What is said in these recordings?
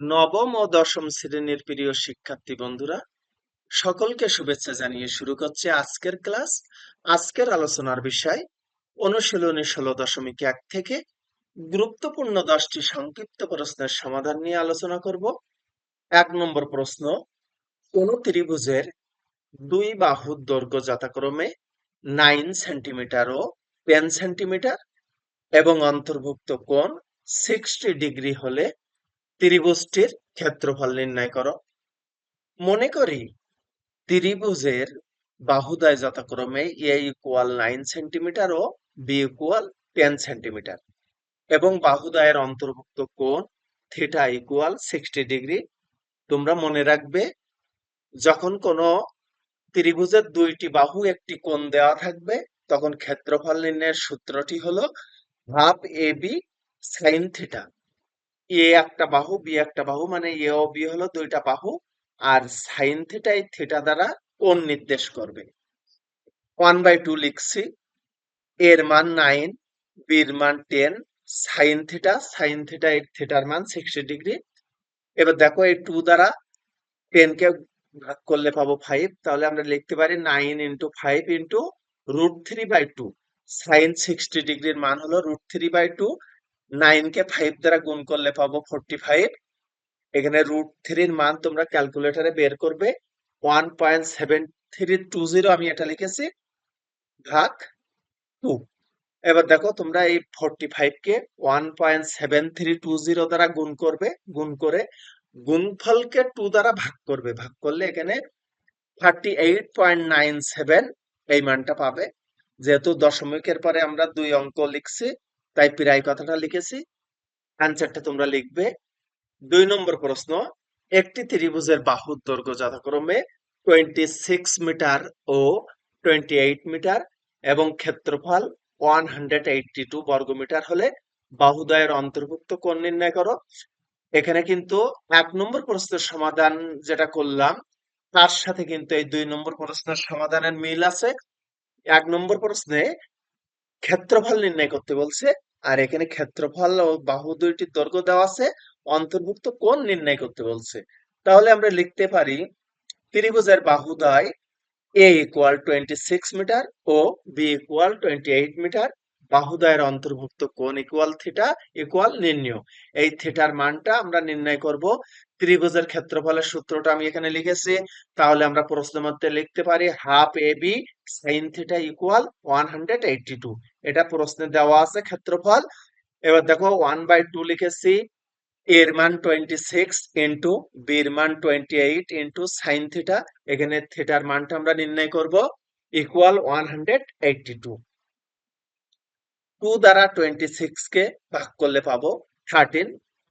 নবম ও দশম শ্রেণির প্রিয় শিক্ষার্থী বন্ধুরা, সকলকে শুভেচ্ছা জানিয়ে শুরু করছে আজকের ক্লাস। আজকের আলোচনার বিষয়, অনুশীলনী ষোলো দশমিক এক থেকে গুরুত্বপূর্ণ দশটি সংক্ষিপ্ত প্রশ্নের সমাধান নিয়ে আলোচনা করব। এক নম্বর প্রশ্ন, কোন ত্রিভুজের দুই বাহুর দৈর্ঘ্য যথাক্রমে নাইন সেন্টিমিটার ও টেন সেন্টিমিটার এবং অন্তর্ভুক্ত কোণ সিক্সটি ডিগ্রি হলে ত্রিভুজটির ক্ষেত্রফল নির্ণয় করো। মনে করি ত্রিভুজের বাহুদায় যথাক্রমে এ ইকুয়াল নাইন সেন্টিমিটার ও বি ইকুয়াল টেন সেন্টিমিটার এবং বাহুদায়ের অন্তর্ভুক্ত কোণ থিটা ইকুয়াল সিক্সটি ডিগ্রি তোমরা মনে রাখবে, যখন কোনো ত্রিভুজের দুইটি বাহু একটি কোণ দেওয়া থাকবে, তখন ক্ষেত্রফল নির্ণয়ের সূত্রটি হলো half A B sine theta A একটা বাহু, বি একটা বাহু মানে এ ও বি হলো দুইটা বাহু, আর সাইন থিটা এই থিটা দ্বারা কোণ নির্দেশ করবে। ওয়ান বাই টু লিখছি, এর মান নাইন, বির মান ten, sine theta sine theta এর থিটার মান সিক্সটি ডিগ্রি। এবার দেখো এই টু দ্বারা টেন কে ভাগ করলে পাবো ফাইভ, তাহলে আমরা লিখতে পারি nine into five into root three by two. Sine sixty ডিগ্রির মান হলো root three by two nine K five দ্বারা গুণ করলে পাবো ফোরটি ফাইভ এখানে রুট থ্রির মান তোমরা ক্যালকুলেটরে বের করবে। One point seven three two zero আমি এটা লিখেছি, ভাগ টু এবার দেখো তোমরা এই ফোরটি ফাইভ কে one point seven three two zero দ্বারা গুণ করবে, গুণ করে গুণফলকে টু দ্বারা ভাগ করবে। ভাগ করলে এখানে thirty eight point nine seven এই মানটা পাবে। যেহেতু দশমিকের পরে আমরা দুই অঙ্ক লিখছি তাই প্রায় কথাটা লিখেছি। অ্যান্সারটা তোমরা লিখবে। দুই নম্বর প্রশ্ন, একটি ত্রিভুজের বাহুর দৈর্ঘ্য যথাক্রমে টোয়েন্টি সিক্স মিটার ও টোয়েন্টি এইট মিটার এবং ক্ষেত্রফল ওয়ান হান্ড্রেড এইটটি টু বর্গমিটার হলে বাহুদয়ের অন্তর্ভুক্ত কোণ নির্ণয় করো। এখানে কিন্তু এক নম্বর প্রশ্নের সমাধান যেটা করলাম, তার সাথে কিন্তু এই দুই নম্বর প্রশ্নের সমাধানের মিল আছে। এক নম্বর প্রশ্নে ক্ষেত্রফল নির্ণয় করতে বলছে আর এখানে ক্ষেত্রফল ও বাহু দুইটির দৈর্ঘ্য দেওয়া আছে, অন্তর্ভুক্ত কোন নির্ণয় করতে বলছে। তাহলে আমরা লিখতে পারি, ত্রিভুজের বাহুদয় A equal twenty six metre O B equal twenty eight metre বাহুদয়ের অন্তর্ভুক্ত কোণ ইকুয়াল থিটা ইকুয়াল নির্ণয়। এই থিটার মানটা আমরা নির্ণয় করব। ত্রিভুজের ক্ষেত্রফলের সূত্রটা আমি এখানে লিখেছি। তাহলে আমরা প্রশ্ন মধ্যে লিখতে পারি half A B sine theta equal one hundred eighty two এটা প্রশ্নে দেওয়া আছে ক্ষেত্রফল। এবার দেখো ওয়ান বাই টু লিখেছি। এর মান টোয়েন্টি সিক্স ইন্টু বির মান twenty eight into sine theta এখানে থিটার মানটা আমরা নির্ণয় করব। Equal one hundred eighty two two দ্বারা টোয়েন্টি সিক্স কে ভাগ করলে পাবো থার্টিন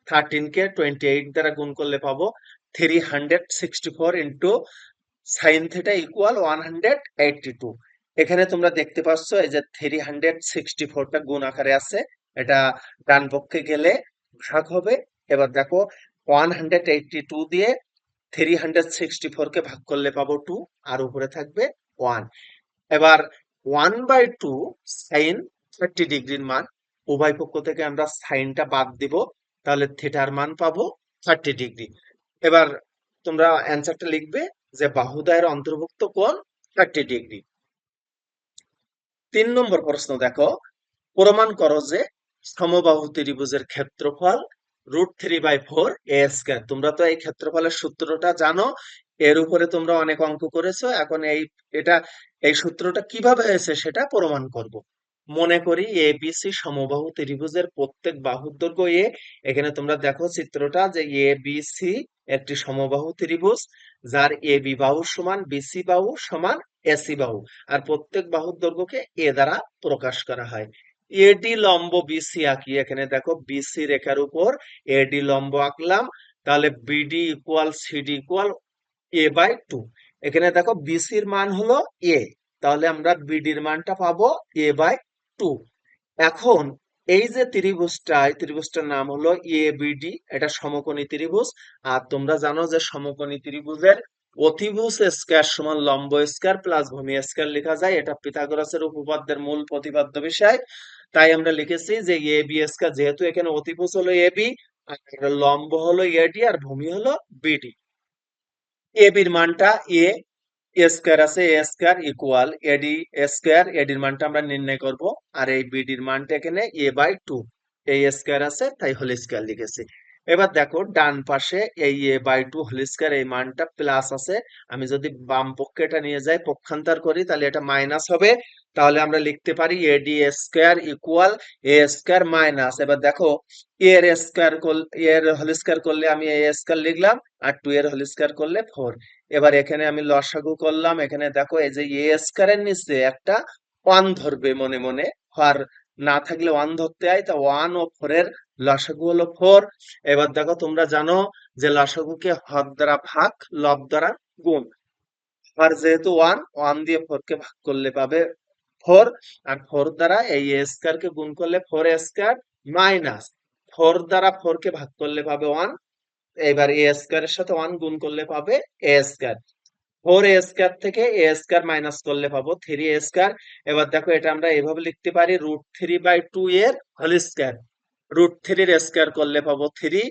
থার্টিন কে টোয়েন্টি এইট দ্বারা গুণ করলে পাবো three hundred sixty four into sine theta equal one hundred eighty two এখানে তোমরা দেখতে পাচ্ছ এই যে থ্রি হান্ড্রেড সিক্সটি ফোরটা গুণ আকারে আছে, এটা ডান পক্ষে গেলে ভাগ হবে। এবার দেখো ওয়ান হান্ড্রেড এইটটি টু দিয়ে থ্রি হান্ড্রেড সিক্সটি ফোর কে ভাগ করলে পাবো টু আর উপরে থাকবে ওয়ান এবার one by two sine thirty ডিগ্রির মান, উভয় পক্ষ থেকে আমরা সাইনটা বাদ দিব, তাহলে থিটার মান পাবো থার্টি ডিগ্রি। এবার তোমরা অ্যান্সারটা লিখবে যে বাহুদায়ের অন্তর্ভুক্ত কোণ থার্টি ডিগ্রি। তিন নম্বর প্রশ্ন দেখো, প্রমাণ করো যে সমবাহু ত্রিভুজের ক্ষেত্রফল root three by four A square. তোমরা তো এই ক্ষেত্রফলের সূত্রটা জানো, এর উপরে তোমরা অনেক অঙ্ক করেছ, এখন এই, এটা, এই সূত্রটা কীভাবে হয়েছে সেটা প্রমাণ করব। মনে করি এ বিসি সমবাহু ত্রিভুজের প্রত্যেক বাহুর দৈর্ঘ্য এ এখানে তোমরা দেখো চিত্রটা যে এ বিসি একটি সমবাহু ত্রিভুজ, যার এ বি বাহু সমান বিসি বাহু সমান এসি বাহু। আর প্রত্যেক বাহুর দৈর্ঘ্যকে এ দ্বারা প্রকাশ করা হয়। এডি লম্ব বিসি আঁকি। এখানে দেখো বিসি রেখার উপর এডি লম্ব আঁকলাম। তাহলে BD equal CD equal A by two এখানে দেখো বিসির মান হলো এ তাহলে আমরা বিডির মানটা পাবো এ বাই টু। এখন এই যে ত্রিভুজটা এই ত্রিভুজটার নাম হলো এ বিডি এটা সমকোণী ত্রিভুজ। আর তোমরা জানো যে সমকোণী ত্রিভুজের অতিভুজ স্কয়ার সমান লম্ব স্কয়ার প্লাস ভূমি স্কয়ার লেখা যায়। এটা পিথাগোরাসের উপপাদ্যের মূল প্রতিপাদ্য বিষয়। তাই আমরা লিখেছি যে এ বি স্কয়ার যেহেতু এখানে অতিভুজ হলো এ বি আর লম্ব হলো এডি আর ভূমি হলো বিডি এবির মানটা এ এ স্কোয়ার আছে A square equal AD square এডির মানটা আমরা নির্ণয় করব, আর এই বিডির মানটা এখানে এ বাই টু এই স্কোয়ার আছে, তাই হোল স্কোয়ার লিখেছি। এবার দেখো, ডান পাশে এই A by two whole square এই মানটা প্লাস আছে। আমি যদি বাম পক্ষে এটা নিয়ে যাই, পক্ষান্তর করি, তাহলে এটা মাইনাস হবে। তাহলে আমরা লিখতে পারি AD square equal A square minus এবার দেখো এর স্কোয়ার এর হোল স্কোয়ার করলে আমি এ স্কোয়ার লিখলাম, আর টু এর হোল স্কোয়ার করলে ফোর এবার এখানে আমি লসাগু করলাম। এখানে দেখো, এই যে এ নিচে একটা ওয়ান ধরবে মনে মনে। আর না থাকলে ওয়ান ধরতে হয়, তা ওয়ান ও ফোর এর লসাগু হলো ফোর এবার দেখো, তোমরা জানো যে লসাগুকে হর দ্বারা ভাগ, লব দ্বারা গুণ। আর যেহেতু ওয়ান ওয়ান দিয়ে ফোর কে ভাগ করলে পাবে ফোর আর ফোর দ্বারা এই স্কোয়ার কে গুণ করলে ফোর স্কোয়ার মাইনাস ফোর দ্বারা ফোর কে ভাগ করলে পাবে ওয়ান এবার এ স্কোয়ারের সাথে ওয়ান গুণ করলে পাবে A square four A square থেকে এ স্কোয়ার মাইনাস করলে পাবো থ্রি এ স্কোয়ার এবার দেখো এটা আমরা এভাবে লিখতে পারি রুট থ্রি বাই টু এর হোল স্কোয়ার রুট থ্রির স্কোয়ার করলে পাবো থ্রি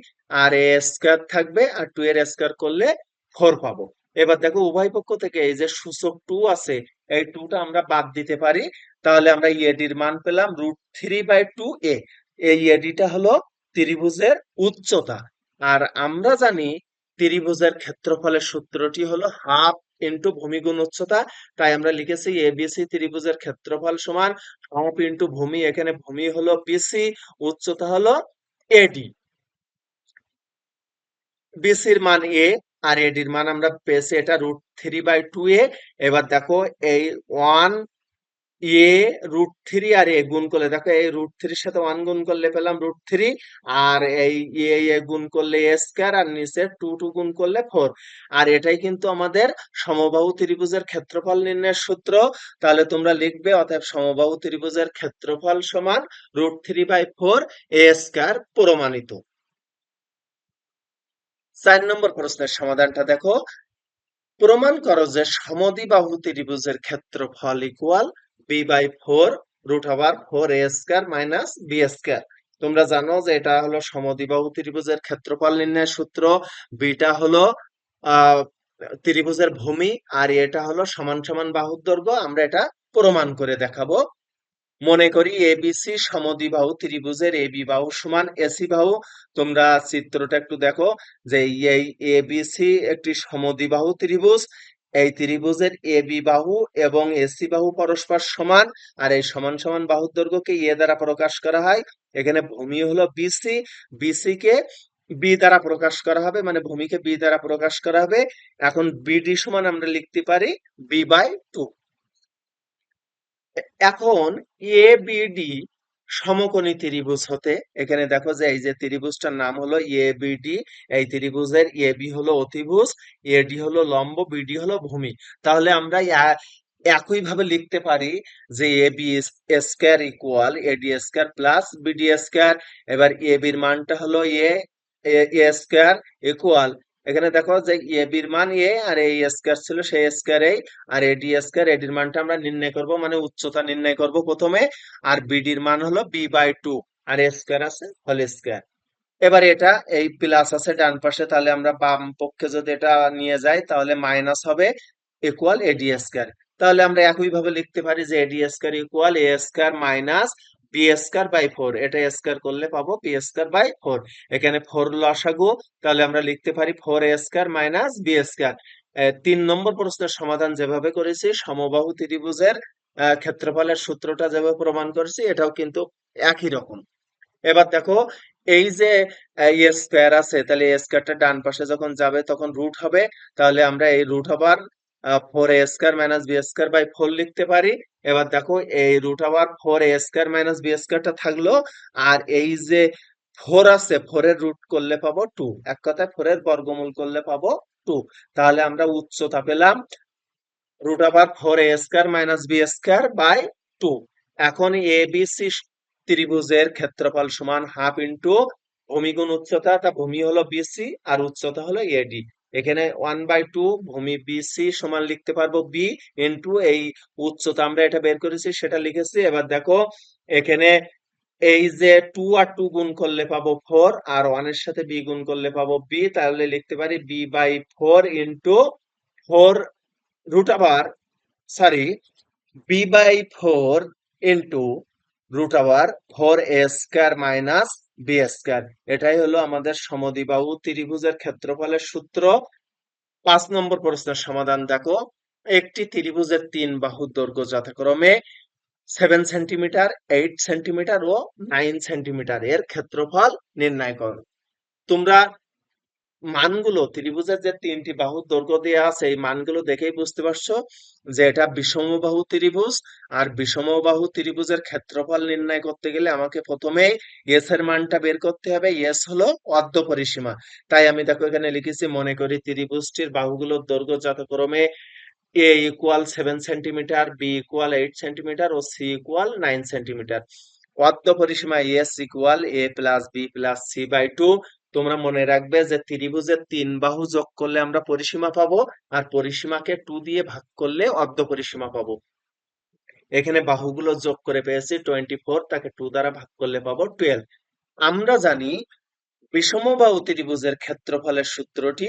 আর এ স্কোয়ার থাকবে আর টু এর স্কোয়ার করলে ফোর পাবো। এবার দেখো উভয় পক্ষ থেকে এই যে সূচক টু আছে, এই টুটা আমরা বাদ দিতে পারি। তাহলে আমরা এডির মান পেলাম root three by two A এই এডিটা হলো ত্রিভুজের উচ্চতা। আর আমরা জানি ত্রিভুজের ক্ষেত্রফলের সূত্রটি হলো হাফ ইন্টু ভূমি গুণ উচ্চতা। তাই আমরা লিখেছি এবিসি ত্রিভুজের ক্ষেত্রফল সমান হাফ ইন্টু ভূমি। এখানে ভূমি হলো বিসি উচ্চতা হলো এডি বিসির মান এ আর এডির মান আমরা পেয়েছি এটা root three by two A এবার দেখো এই ওয়ান এ রুট থ্রি আর এ গুণ করলে, দেখো এই রুট থ্রির সাথে ওয়ান গুণ করলে পেলাম রুট থ্রি আর এই এ এ গুণ করলে এ স্কোয়ার আর নিচে টু টু গুণ করলে ফোর আর এটাই কিন্তু আমাদের সমবাহু ত্রিভুজের ক্ষেত্রফল নির্ণয়ের সূত্র। তাহলে তোমরা লিখবে, অতএব সমবাহু ত্রিভুজের ক্ষেত্রফল সমান root three by four A square প্রমাণিত। চার নম্বর প্রশ্নের সমাধানটা দেখো। প্রমাণ করো যে সমদ্বিবাহু ত্রিভুজের ক্ষেত্রফল equal B by four root over four A square minus B square তোমরা জানো যে এটা হলো সমদ্বিবাহু ত্রিভুজের ক্ষেত্রফল নির্ণয়ের সূত্র। বিটা হলো ত্রিভুজের ভূমি আর এটা হলো সমান সমান বাহুর দৈর্ঘ্য। আমরা এটা প্রমাণ করে দেখাবো। মনে করি এবিসি সমদ্বিবাহু ত্রিভুজের এবি বাহু সমান এসি বাহু। তোমরা চিত্রটা একটু দেখো যে এই এবিসি একটি সমদ্বিবাহু ত্রিভুজ। এই ত্রিভুজের এ বি বাহু এবং এসি বাহু পরস্পর সমান, আর এই সমান সমান বাহুর দৈর্ঘ্যকে এ দ্বারা প্রকাশ করা হয়। এখানে ভূমি হলো বিসি বিসি কে বি দ্বারা প্রকাশ করা হবে মানে ভূমিকে বি দ্বারা প্রকাশ করা হবে। এখন বিডি সমান আমরা লিখতে পারি বি বাই টু। এখন এ বিডি সমকোণী ত্রিভুজ হতে, এখানে দেখো যে এই যে ত্রিভুজটার নাম হলো এ বিডি এই ত্রিভুজের এ বি হলো অতিভুজ এডি হলো লম্ব বিডি হলো ভূমি। তাহলে আমরা একই ভাবে লিখতে পারি যে A B square equal AD square plus BD square এবার এ বির মানটা হলো এ এ স্কোয়ার ইকুয়াল এখানে দেখো যে এ বির মান এ আর এই স্কোয়ার ছিল সেই স্কোয়ার এই, আর এডি স্কোয়ার এডির মানটা আমরা নির্ণয় করব মানে উচ্চতা নির্ণয় করব প্রথমে, আর বিডির মান হলো বি বাই টু, আর এ স্কোয়ার আছে হোল স্কোয়ার। এবার এটা এই প্লাস আছে ডান পাশে, তাহলে আমরা বাম পক্ষে যদি এটা নিয়ে যাই, তাহলে মাইনাস হবে ইকুয়াল এডি স্কোয়ার তাহলে আমরা একই ভাবে লিখতে পারি যে AD square equal A square minus B square by four এটা স্কোয়ার করলে পাবো বি স্কোয়ার বাই ফোর এখানে ফোর লসাগু তাহলে আমরা লিখতে পারি four A square minus B square তিন নম্বর প্রশ্নের সমাধান যেভাবে করেছি, সমবাহু ত্রিভুজের ক্ষেত্রফলের সূত্রটা যেভাবে প্রমাণ করেছি, এটাও কিন্তু একই রকম। এবার দেখো, এই যে স্কোয়ার আছে, তাহলে স্কোয়ারটা ডান পাশে যখন যাবে, তখন রুট হবে, তাহলে আমরা এই root over four A square minus B square by four লিখতে পারি। এবার দেখো এই root over four A square minus B স্কোয়ারটা থাকল। আর এই যে ফোর আছে ফোর এর রুট করলে পাবো টু এক কথায় ফোর এর বর্গমূল করলে পাবো টু তাহলে আমরা উচ্চতা পেলাম root over four A square minus B square by two এখন এ বি সি ত্রিভুজের ক্ষেত্রফল সমান হাফ ইন্টু ভূমি গুণ উচ্চতা। তা ভূমি হলো বিসি আর উচ্চতা হলো এডি এখানে ওয়ান বাই টু ভূমি বিসি সমান লিখতে পারব বি ইন্টু এই উচ্চতা আমরা এটা বের করেছি, সেটা লিখেছি। এবার দেখো, এখানে এই যে টু আর টু গুণ করলে পাবো ফোর আর ওয়ানের সাথে বি গুণ করলে পাবো বি তাহলে লিখতে পারি B by four into four root over sorry B by four into root over four A square minus B square এটাই হলো আমাদের সমদ্বিবাহু ত্রিভুজের ক্ষেত্রফলের সূত্র। পাঁচ নম্বর প্রশ্নের সমাধান দেখো। একটি ত্রিভুজের তিন বাহুর দৈর্ঘ্য যথাক্রমে সেভেন সেন্টিমিটার এইট সেন্টিমিটার ও নাইন সেন্টিমিটার এর ক্ষেত্রফল নির্ণয় করো। তোমরা মানগুলো, ত্রিভুজের যে তিনটি বাহু দৈর্ঘ্য দেওয়া আছে, এই মানগুলো দেখেই বুঝতে পারছ যে এটা বিষমবাহু ত্রিভুজ আর বিষমবাহু ত্রিভুজের ক্ষেত্রফল নির্ণয় করতে গেলে আমাকে প্রথমে এস এর মানটা বের করতে হবে। এস হলো অর্ধ পরিসীমা। তাই আমি দেখো এখানে লিখেছি, মনে করি ত্রিভুজটির বাহুগুলোর দৈর্ঘ্য যথাক্রমে A equal seven centimetre B equal eight centimetre O C equal nine centimetre অর্ধ পরিসীমা S equal A plus B plus C by two তোমরা মনে রাখবে যে ত্রিভুজের তিন বাহু যোগ করলে আমরা পরিসীমা পাবো, আর পরিসীমাকে টু দিয়ে ভাগ করলে অর্ধ পরিসীমা পাবো। এখানে বাহুগুলো যোগ করে পেয়েছি টোয়েন্টি ফোর তাকে টু দ্বারা ভাগ করলে পাবো টুয়েলভ আমরা জানি বিষমবাহু ত্রিভুজের ক্ষেত্রফলের সূত্রটি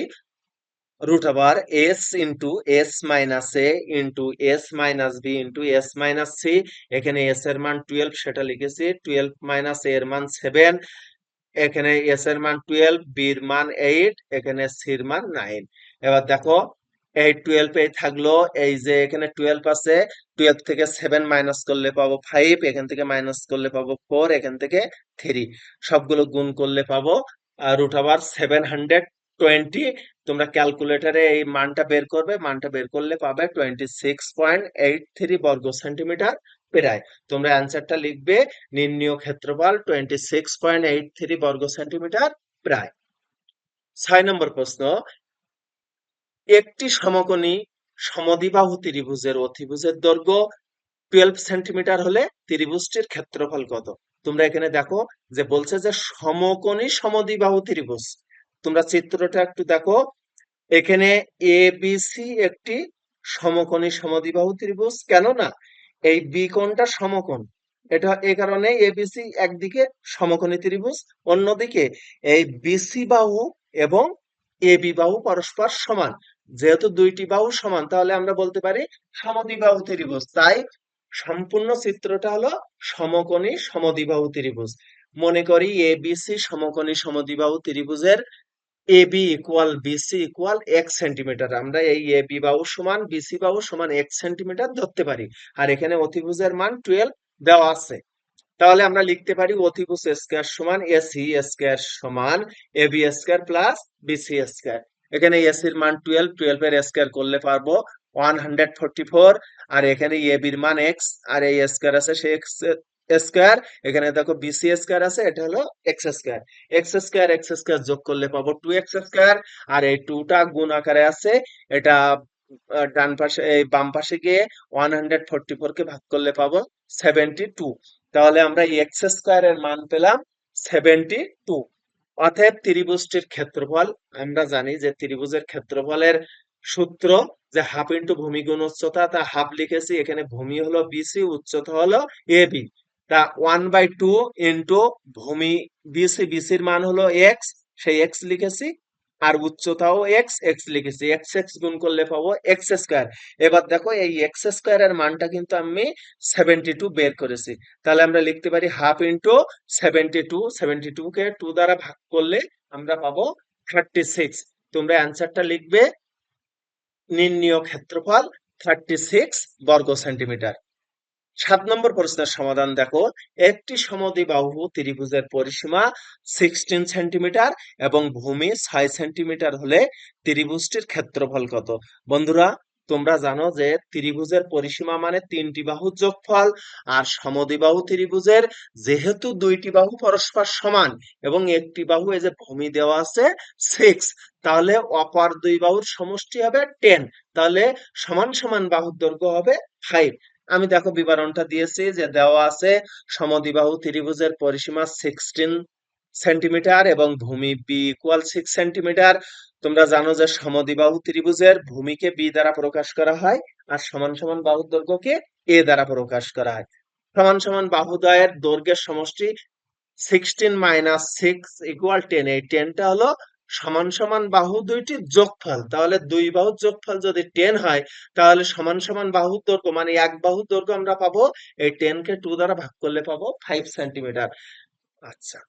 root over S into S minus A into S minus B into S minus C এখানে এস এর মান টুয়েলভ সেটা লিখেছি টুয়েলভ মাইনাস এর মান সেভেন এখানে এস এর মান টুয়েলভ বির মান এইট এখানে সির মান নাইন এবার দেখো, এই টুয়েলভ এই থাকল, এই যে এখানে টুয়েলভ আছে টুয়েলভ থেকে সেভেন মাইনাস করলে পাবো ফাইভ এখান থেকে মাইনাস করলে পাবো ফোর এখান থেকে থ্রি সবগুলো গুণ করলে পাবো রুট আবার সেভেন হান্ড্রেড টোয়েন্টি তোমরা ক্যালকুলেটারে এই মানটা বের করবে, মানটা বের করলে পাবে twenty six point eight three বর্গ সেন্টিমিটার প্রায়। তোমরা অ্যান্সারটা লিখবে নির্ণীয় ক্ষেত্রফল twenty six point eight three বর্গ সেন্টিমিটার প্রায়। ছয় নম্বর প্রশ্ন, একটি সমকোণী সমদ্বিবাহু ত্রিভুজের অতিভুজের দৈর্ঘ্য টুয়েলভ সেন্টিমিটার হলে ত্রিভুজটির ক্ষেত্রফল কত? তোমরা এখানে দেখো যে বলছে যে সমকোণী সমদ্বিবাহু ত্রিভুজ। তোমরা চিত্রটা একটু দেখো। এখানে এ বি সি একটি সমকোণী সমদ্বিবাহু ত্রিভুজ। কেননা এই বি কোণটা সমকোণ। এটা এ কারণে এবিসি একদিকে সমকোণী ত্রিভুজ, অন্যদিকে এই বিসি বাহু এবং এবি বাহু পরস্পর সমান। যেহেতু দুইটি বাহু সমান, তাহলে আমরা বলতে পারি সমদ্বিবাহু ত্রিভুজ। তাই সম্পূর্ণ চিত্রটা হলো সমকোণী সমদ্বিবাহু ত্রিভুজ। মনে করি এবিসি সমকোণী সমদ্বিবাহু ত্রিভুজের এবি ইকুয়াল বিসি ইকুয়াল এক সেন্টিমিটার আমরা এই এবি বাহু সমান বিসি বাহু সমান এক সেন্টিমিটার ধরতে পারি। আর এখানে অতিভুজের মান টুয়েলভ দেওয়া আছে। তাহলে আমরা লিখতে পারি অতিভুজ স্কয়ার সমান এসি স্কয়ার সমান AB square plus BC square এখানে এসির মান টুয়েলভ টুয়েলভ এর স্কয়ার করলে পারব ওয়ান হান্ড্রেড ফোরটি ফোর আর এখানে এবির মান এক্স আর এই স্কয়ার আছে সে এক্স স্কয়ার, এখানে দেখো বিসি স্কয়ার আছে, এটা হলো X square. X square X square যোগ করলে পাবো টু এক্স স্কয়ার, আর এই টুটা গুণ আকারে আছে, এটা ডান পাশে, এই বাম পাশে গিয়ে ওয়ান হান্ড্রেড ফোরটি ফোর কে ভাগ করলে পাবো সেভেন্টি টু তাহলে আমরা এক্স স্কয়ারের মান পেলাম সেভেন্টি টু অতএব ত্রিভুজটির ক্ষেত্রফল, আমরা জানি যে ত্রিভুজের ক্ষেত্রফলের সূত্র যে হাফ ইন্টু ভূমি গুণ উচ্চতা, তা হাফ লিখেছি, এখানে ভূমি হলো বিসি উচ্চতা হলো এবি তা ওয়ান বাই টু ইন্টু ভূমি বিসি বিসির মান হলো এক্স সেই এক্স লিখেছি, আর উচ্চতাও এক্স এক্স লিখেছি। এক্স এক্স গুণ করলে পাবো এক্স স্কোয়ার এবার দেখো এই এক্স স্কোয়ারের মানটা কিন্তু আমি সেভেন্টি টু বের করেছি। তাহলে আমরা লিখতে পারি half into seventy two seventy two কে টু দ্বারা ভাগ করলে আমরা পাবো থার্টি সিক্স তোমরা অ্যান্সারটা লিখবে, নির্ণীয় ক্ষেত্রফল থার্টি সিক্স বর্গ সেন্টিমিটার সাত নম্বর প্রশ্নের সমাধান দেখো। একটি সমদ্বিবাহু ত্রিভুজের পরিসীমা সিক্সটিন সেন্টিমিটার এবং ভূমি ছয় সেন্টিমিটার হলে ত্রিভুজটির ক্ষেত্রফল কত? বন্ধুরা, তোমরা জানো যে ত্রিভুজের পরিসীমা মানে তিনটি বাহুর যোগফল আর সমদ্বিবাহু ত্রিভুজের যেহেতু দুইটি বাহু পরস্পর সমান এবং একটি বাহু এই যে ভূমি দেওয়া আছে সিক্স তাহলে অপর দুই বাহুর সমষ্টি হবে টেন তাহলে সমান সমান বাহুর দৈর্ঘ্য হবে ফাইভ আমি দেখো বিবরণটা দিয়েছি যে দেওয়া আছে সমদিবাহু ত্রিভুজের পরিসীমা সিক্সটিন সেন্টিমিটার এবং ভূমি বি ইকুয়াল সিক্স সেন্টিমিটার তোমরা জানো যে সমদিবাহু ত্রিভুজের ভূমিকে বি দ্বারা প্রকাশ করা হয় আর সমান সমান বাহুর দৈর্ঘ্যকে এ দ্বারা প্রকাশ করা হয়। সমান সমান বাহুদ্বয়ের দৈর্ঘ্যের সমষ্টি sixteen minus six equal ten এই টেনটা হলো সমান সমান বাহু দুইটির যোগফল। তাহলে দুই বাহুর যোগফল যদি টেন হয়, তাহলে সমান সমান বাহুর দৈর্ঘ্য মানে এক বাহুর দৈর্ঘ্য আমরা পাবো এই টেন কে টু দ্বারা ভাগ করলে পাবো ফাইভ সেন্টিমিটার আচ্ছা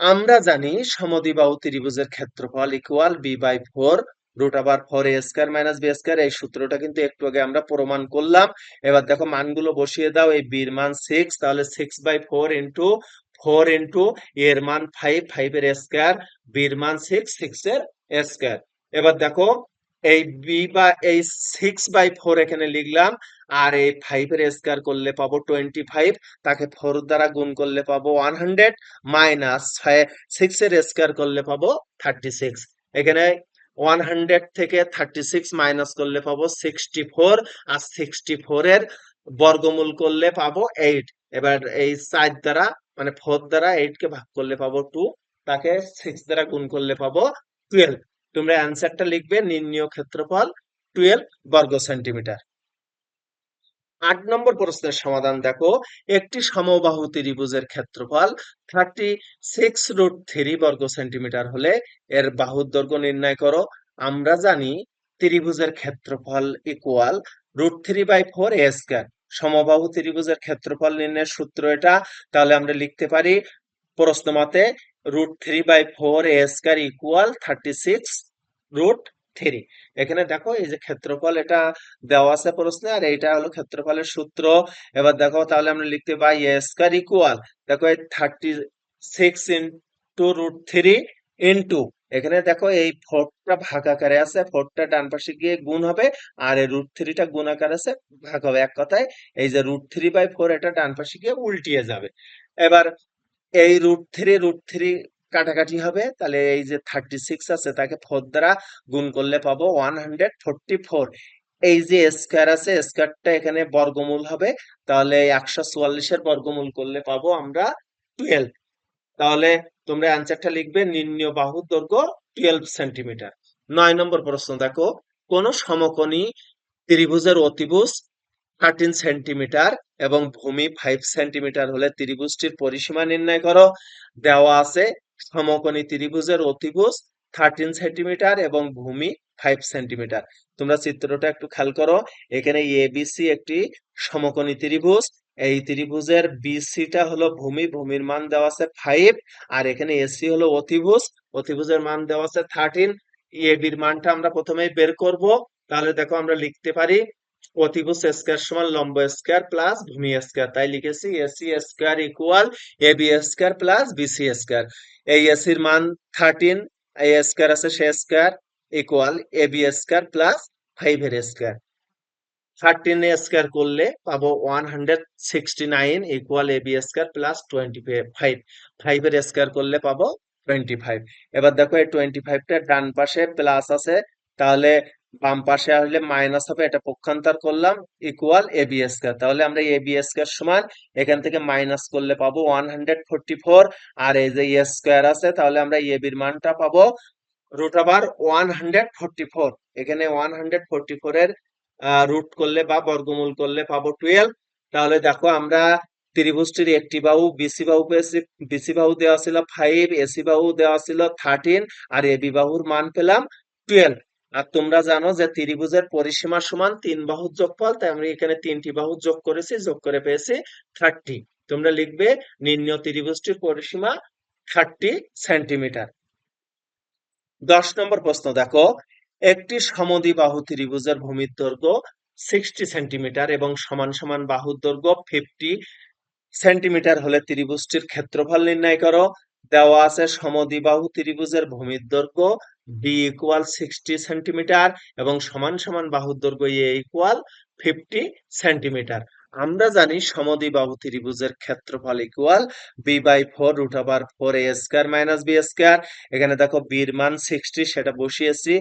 আমরা জানি সমদ্বিবাহু ত্রিভুজের ক্ষেত্রফল equal B by four root over four A square minus B square এই সূত্রটা কিন্তু একটু আগে আমরা প্রমাণ করলাম। এবার দেখো মানগুলো বসিয়ে দাও, এই বির মান সিক্স তাহলে six by four into four into এর মান ফাইভ ফাইভ এর স্কয়ার বির মান সিক্স সিক্স এর স্কয়ার এবার দেখো, এই বি বা এই সিক্স বাই ফোর এখানে লিখলাম, আর এই ফাইভ এর স্কয়ার করলে পাবো টোয়েন্টি ফাইভ তাকে ফোর দ্বারা গুণ করলে পাবো ওয়ান হান্ড্রেড মাইনাস সিক্স এর স্কয়ার করলে পাবো থার্টি সিক্স এখানে ওয়ান হান্ড্রেড থেকে থার্টি সিক্স মাইনাস করলে পাবো সিক্সটি ফোর আর সিক্সটি ফোর এর বর্গমূল করলে পাবো এইট এবার এই সাইড দ্বারা মানে ফোর দ্বারা এইট কে ভাগ করলে পাবো টু তাকে সিক্স দ্বারা গুণ করলে পাবো টুয়েলভ তোমরা অ্যান্সারটা লিখবে নির্ণীয় ক্ষেত্রফল টুয়েলভ বর্গ সেন্টিমিটার আট নম্বর প্রশ্নের সমাধান দেখো। একটি সমবাহু ত্রিভুজের ক্ষেত্রফল থার্টি সিক্স রুট থ্রি বর্গ সেন্টিমিটার হলে এর বাহুর দৈর্ঘ্য নির্ণয় করো। আমরা জানি ত্রিভুজের ক্ষেত্রফল equal root three by four A square সমবাহু ত্রিভুজের ক্ষেত্রফল নির্ণয়ের সূত্র এটা। তাহলে আমরা লিখতে পারি, প্রশ্ন মতে root three by four A square equal thirty six root three এখানে দেখো এই যে ক্ষেত্রফল এটা দেওয়া আছে প্রশ্নে, আর এইটা হলো ক্ষেত্রফলের সূত্র। এবার দেখো তাহলে আমরা লিখতে পাই এ স্কয়ার ইকুয়াল দেখো এই thirty six into root three into এখানে দেখো এই ফোরটা ভাগ আকারে আছে, ফোরটা ডান পাশে গিয়ে গুণ হবে, আর এই রুট থ্রিটা গুণ আকারে আছে, ভাগ হবে এক কথায়। এই যে রুট থ্রি বাই ফোর, এটা ডান পাশে গিয়ে উল্টিয়ে যাবে। এবার এই রুট থ্রি রুট থ্রি কাটাকাটি হবে, তাহলে এই যে থার্টি সিক্স আছে, তাকে ফোর দ্বারা গুণ করলে পাবো ওয়ান হান্ড্রেড ফোরটি ফোর। এই যে স্কয়ার আছে, স্কয়ারটা এখানে বর্গমূল হবে, তাহলে একশো চুয়াল্লিশের বর্গমূল করলে পাবো আমরা টুয়েলভ। তাহলে তোমরা অ্যান্সারটা লিখবে নির্ণীয় বাহুর দৈর্ঘ্য টুয়েলভ সেন্টিমিটার নয় নম্বর প্রশ্ন, দেখো, কোন সমকোণী ত্রিভুজের অতিভুজ থার্টিন সেন্টিমিটার এবং ভূমি ফাইভ সেন্টিমিটার হলে ত্রিভুজটির পরিসীমা নির্ণয় করো। দেওয়া আছে সমকোণী ত্রিভুজের অতিভুজ থার্টিন সেন্টিমিটার এবং ভূমি ফাইভ সেন্টিমিটার তোমরা চিত্রটা একটু খেয়াল করো, এখানে এবিসি একটি সমকোণী ত্রিভুজ এই ত্রিভুজের বিসিটা হলো ভূমি, ভূমির মান দেওয়া আছে ফাইভ আর এখানে এসি হলো অতিভুজ, অতিভুজের মান দেওয়া আছে থার্টিন এবির মানটা আমরা প্রথমেই বের করব, তাহলে দেখো আমরা লিখতে পারি অতিভুজ স্কয়ার সমান লম্ব স্কয়ার প্লাস ভূমি স্কয়ার তাই লিখেছি AC square equal AB square plus BC square এই এসির মান থার্টিন এই স্কয়ার আছে সে square equal AB square plus five এর স্কয়ার থার্টিন স্কয়ার করলে পাবো one hundred sixty nine equal AB square plus twenty five five এর স্কয়ার করলে পাবো টোয়েন্টি ফাইভ এবার দেখো এই টোয়েন্টি ফাইভটা ডান পাশে প্লাস আছে, তাহলে বাম পাশে আসলে মাইনাস হবে, এটা পক্ষান্তর করলাম ইকুয়াল এবি স্কয়ার তাহলে আমরা এবি স্কয়ার সমান এখান থেকে মাইনাস করলে পাবো ওয়ান হান্ড্রেড ফোরটি ফোর আর এই যে এ স্কয়ার আছে, তাহলে আমরা এবির মানটা পাবো root over one hundred forty four এখানে ওয়ান হান্ড্রেড ফোরটি ফোর এর রুট করলে বা বর্গমূল করলে পাবো টুয়েলভ তাহলে দেখো আমরা ত্রিভুজটির একটি বাহু বিসি বাহু পেয়েছি বিসি বাহু দেওয়া ছিল ফাইভ এসি বাহু দেওয়া ছিল থার্টিন আর এবি বাহুর মান পেলাম টুয়েলভ আর তোমরা জানো যে ত্রিভুজের পরিসীমা সমান তিন বাহুর যোগফল, তাই আমরা এখানে তিনটি বাহু যোগ করেছি, যোগ করে পেয়েছি থার্টি তোমরা লিখবে নিম্ন ত্রিভুজটির পরিসীমা থার্টি সেন্টিমিটার দশ নম্বর প্রশ্ন দেখো একটি সমদ্বিবাহু ত্রিভুজের ভূমির দৈর্ঘ্য সিক্সটি সেন্টিমিটার এবং সমান সমান বাহুর দৈর্ঘ্য ফিফটি সেন্টিমিটার হলে ত্রিভুজটির ক্ষেত্রফল নির্ণয় করো। দেওয়া আছে সমদ্বিবাহু ত্রিভুজের ভূমির দৈর্ঘ্য বি ইকুয়াল সিক্সটি সেন্টিমিটার এবং সমান সমান বাহুর দৈর্ঘ্য এ ইকুয়াল ফিফটি সেন্টিমিটার আমরা জানি সমদ্বিবাহু ত্রিভুজের ক্ষেত্রফল equal B by four root over four A square minus B square এখানে দেখো বির মান সিক্সটি সেটা বসিয়েছি।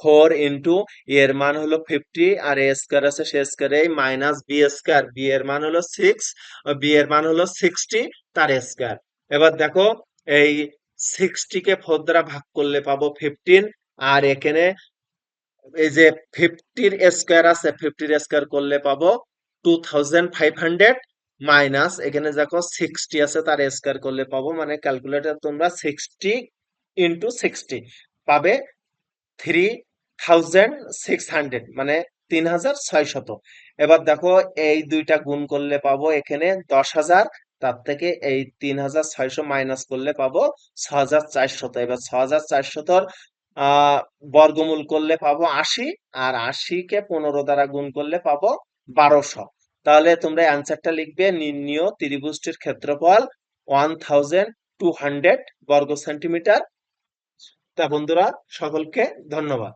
ফোর ইন্টু এর মান হলো ফিফটি আর এ স্কয়ার আছে সে square minus B square. B এর মান হলো সিক্স বি এর মান হলো সিক্সটি তার স্কয়ার। এবার দেখো এই সিক্সটি কে ফোর দ্বারা ভাগ করলে পাবো ফিফটিন, আর এখানে এই যে ফিফটির স্কোয়ার আছে, ফিফটির স্কোয়ার করলে পাবো two thousand five hundred minus, এখানে দেখো সিক্সটি আছে তার স্কোয়ার করলে পাবো মানে ক্যালকুলেটর তোমরা সিক্সটি ইন্টু সিক্সটি পাবে থ্রি থাউজেন্ড সিক্স হান্ড্রেড মানে তিন হাজার ছয় শত এবার দেখো, এই দুইটা গুণ করলে পাবো এখানে দশ হাজার তার থেকে এই তিন হাজার ছয়শো মাইনাস করলে পাবো ছ হাজার চারশত। এবার ছ হাজার চারশতর বর্গমূল করলে পাবো আশি, আর আশিকে পনেরো দ্বারা গুণ করলে পাবো বারোশো। তাহলে তোমরা অ্যান্সারটা লিখবে, নির্ণীয় ত্রিভুজটির ক্ষেত্রফল ওয়ান থাউজেন্ড টু হান্ড্রেড বর্গ সেন্টিমিটার তা বন্ধুরা সকলকে ধন্যবাদ।